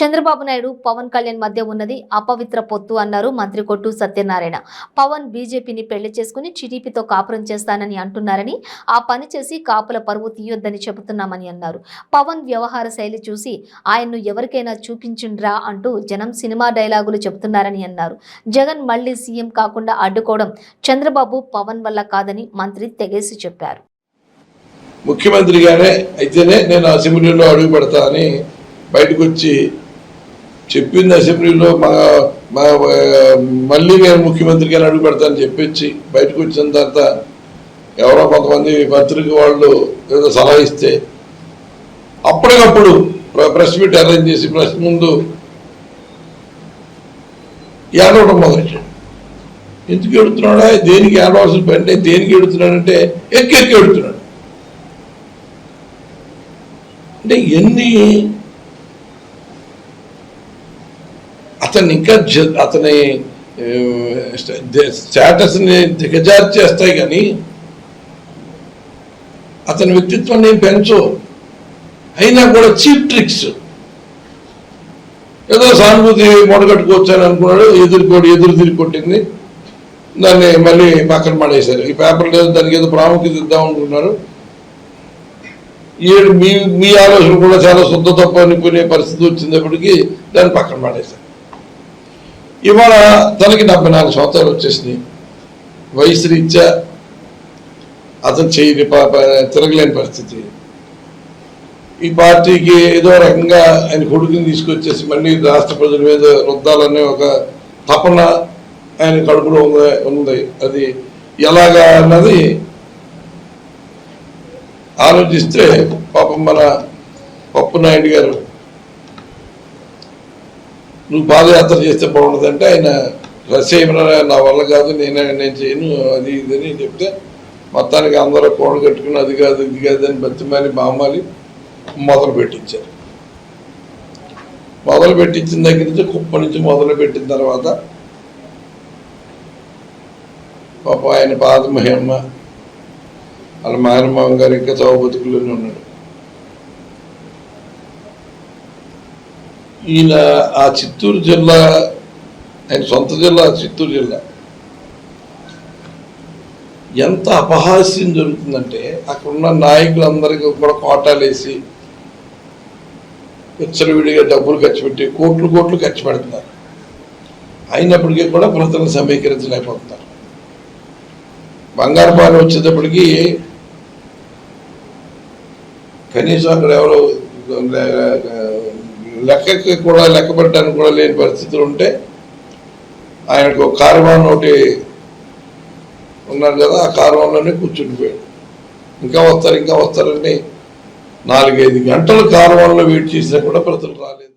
చంద్రబాబు నాయుడు పవన్ కళ్యాణ్ మధ్య ఉన్నది అపవిత్ర పొత్తు అన్నారు మంత్రి కొట్టు సత్యనారాయణ. పవన్ బీజేపీని పెళ్ళి చేసుకుని టీడీపీతో కాపురం చేస్తానని అంటున్నారని ఆ పని చేసి కాపుల పరువు తీయొద్దని చెబుతున్నామని అన్నారు. పవన్ వ్యవహార శైలి చూసి ఆయన్ను ఎవరికైనా చూపించిండ్రా అంటూ జనం సినిమా డైలాగులు చెబుతున్నారని అన్నారు. జగన్ మళ్ళీ సీఎం కాకుండా అడ్డుకోవడం చంద్రబాబు పవన్ వల్ల కాదని మంత్రి తెగేసి చెప్పారు. ముఖ్యమంత్రిగానే అయితేనే నేను అసెంబ్లీలో అడుగు పెడతా అని బయటకు వచ్చి చెప్పింది అసెంబ్లీలో మా మా మళ్ళీ నేను ముఖ్యమంత్రిగానే అడుగు పెడతా అని బయటకు వచ్చిన తర్వాత ఎవరో కొంతమంది పత్రిక వాళ్ళు ఏదో సలహా ఇస్తే అప్పటికప్పుడు ప్రెస్ మీట్ అరేంజ్ చేసి ప్రెస్ ముందు ఏడవడం మొదలెట్టాడు ఎందుకు ఎడుతున్నాడా దేనికి ఏడవలసిన పని అంటే దేనికి ఎడుతున్నాడంటే ఎక్కి ఎక్కి ఎడుతున్నాడు అంటే ఎన్ని అతన్ని ఇంకా అతని స్టేటస్ని దిగజారి చేస్తాయి కానీ అతని వ్యక్తిత్వాన్ని ఏం పెంచు? అయినా కూడా చీప్ ట్రిక్స్. ఏదో సానుభూతి మూడగట్టుకోవచ్చని అనుకున్నాడు ఎదురుకోడి ఎదురు తిరిగి కొట్టింది. దాన్ని మళ్ళీ పక్కన పడేశారు ఈ పేపర్ లేదు దానికి ఏదో ప్రాముఖ్యత ఇద్దాం అనుకున్నారు. ఏడు మీ మీ ఆలోచన కూడా చాలా శుద్ధ తప్ప అనుకునే పరిస్థితి వచ్చినప్పటికీ దాన్ని పక్కన పడేశారు ఇవాళ తనకి డెబ్బై నాలుగు సంవత్సరాలు వచ్చేసినాయి. వయసు రీత్యా అతను చేయని తిరగలేని పరిస్థితి. ఈ పార్టీకి ఏదో రకంగా ఆయన కొడుకుని తీసుకొచ్చేసి మళ్ళీ రాష్ట్ర ప్రజల మీద రుద్దాలనే ఒక తపన ఆయన కడుపులో ఉంది ఉంది. అది ఎలాగా అన్నది ఆలోచిస్తే పాపం మన పప్పు నాయుడు గారు నువ్వు పాదయాత్ర చేస్తే బాగుంటుందంటే ఆయన రసేమరా నా వల్ల కాదు నేను నేను చేయను అది ఇది అని చెప్తే మొత్తానికి అందరూ కోడ కట్టుకుని అది కాదు ఇది కాదు అని బతిమాలి బామాలి మొదలు పెట్టించారు మొదలు పెట్టించిన దగ్గర నుంచి కుప్ప నుంచి మొదలు పెట్టిన తర్వాత పాప ఆయన పాద వాళ్ళ మాయనమామ గారు ఇంకా చౌబతుకులోనే ఉన్నాడు. ఈయన ఆ చిత్తూరు జిల్లా ఆయన సొంత జిల్లా చిత్తూరు జిల్లా. ఎంత అపహాస్యం జరుగుతుందంటే అక్కడున్న నాయకులందరికీ కూడా కోటాలు వేసి విచ్చలవిడిగా డబ్బులు ఖర్చు పెట్టి కోట్లు కోట్లు ఖర్చు పెడుతున్నారు. అయినప్పటికీ కూడా ప్రజలను సమీకరించలేకపోతున్నారు. బంగారు పాలు వచ్చేటప్పటికీ కనీసం అక్కడ ఎవరు లెక్కకి కూడా లెక్క పెట్టడానికి కూడా లేని పరిస్థితులు ఉంటే ఆయనకు కార్వాన్ ఒకటి ఉన్నారు కదా ఆ కార్వాన్లోనే కూర్చుండిపోయాడు ఇంకా వస్తారు ఇంకా వస్తారని నాలుగైదు గంటలు కార్వాన్లో వెయిట్ చేసినా కూడా ప్రజలు రాలేదు.